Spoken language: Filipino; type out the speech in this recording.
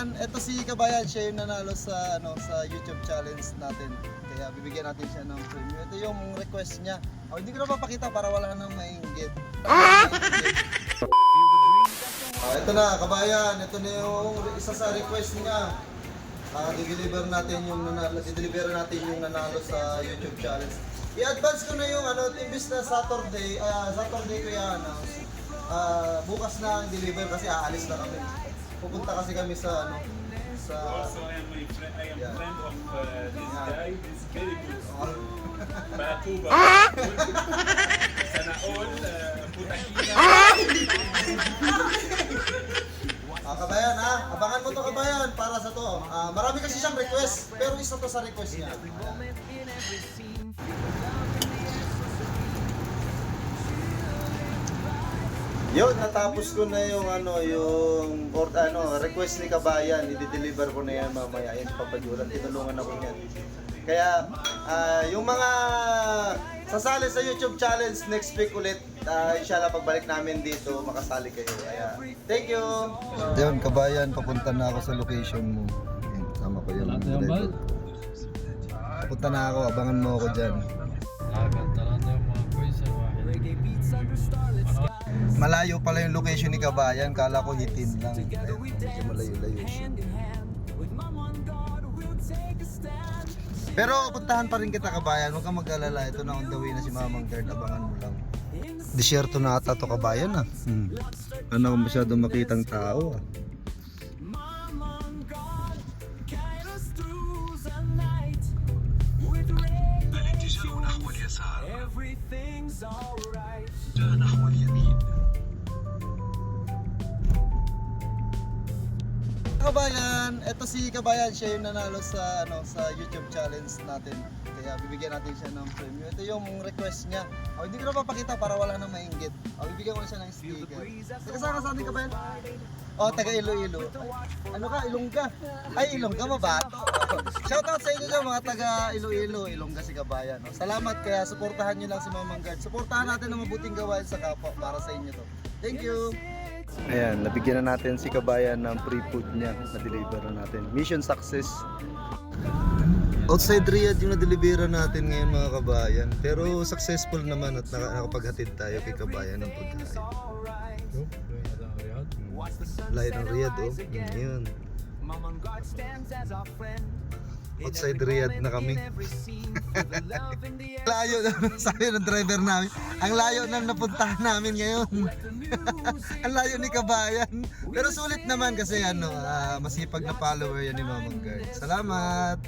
Ito si Kabayan, siya yung nanalo sa ano sa YouTube challenge natin. Kaya bibigyan natin siya ng premium. Ito yung request niya. Oh, hindi ko na papakita para wala nang maingit. Oh, ito na, Kabayan. Ito na yung isa sa request niya. Ah, di-deliver natin yung nanalo, di-deliver natin yung nanalo sa YouTube challenge. I-advance ko na yung ano, imbis na Saturday, ah, Saturday ko i-announce. Ah, bukas na ang deliver kasi aalis na kami. Pupunta kasi kami sa ano, sa Also, I am my friend. I am Yeah. friend of uh, this guy. This very good. Batuba. Sana all uh, putakina. Ah, kabayan ha, abangan mo to kabayan para sa to. Ah, marami kasi siyang request, pero isa to sa request niya. Ayan. Yun, natapos ko na yung ano, yung or, ano, request ni Kabayan, i-deliver ko na yan mamaya. Yan, papajulan, tinulungan ako niyan. Kaya, ah, yung mga sasali sa YouTube challenge next week ulit, uh, inshallah pagbalik namin dito, makasali kayo. Kaya, thank you! Yun, Kabayan, papunta na ako sa location mo. Yan, Tama ko yung Lahat na ako, abangan mo ako dyan. Nakakanta lang tayo mga boys sa bahay. Malayo pala yung location ni Kabayan, kala ko hitin lang. Ayun, medyo malayo-layo siya. Pero puntahan pa rin kita Kabayan, huwag kang mag-alala. Ito na on the way na si Mamang Guard, abangan mo lang. Disyerto na ata to Kabayan ah. Hmm. Ano ko masyado makitang tao ah. everything's alright. Kabayan, ito si Kabayan, siya yung nanalo sa ano sa YouTube challenge natin. Kaya bibigyan natin siya ng premium. Ito yung request niya. Oh, hindi ko na papakita para wala nang maingit. Oh, bibigyan ko na siya ng sticker. Taga saan ka sa atin Kabayan? Oh, taga Iloilo. Ano ka, Ilongga? Ay, Ilongga mabato. Shoutout sa inyo dyan, mga taga Iloilo, Ilongga si Kabayan. Oh, salamat kaya suportahan niyo lang si Mamang Guard. Suportahan natin ang mabuting gawain sa kapwa para sa inyo to. Thank you. Ayan, nabigyan na natin si Kabayan ng free food niya. Na natin. Mission success. Outside Riyadh yung na-deliver natin ngayon mga kabayan. Pero successful naman at naka- nakapaghatid tayo kay kabayan ng pagkain. Layo ng Riyadh oh. Yun, yun. Outside Riyadh na kami. layo na sabi ng driver namin. Ang layo na napuntahan namin ngayon. Ang layo ni Kabayan. Pero sulit naman kasi ano, ah, masipag na follower yan ni Mamang Guard. Salamat!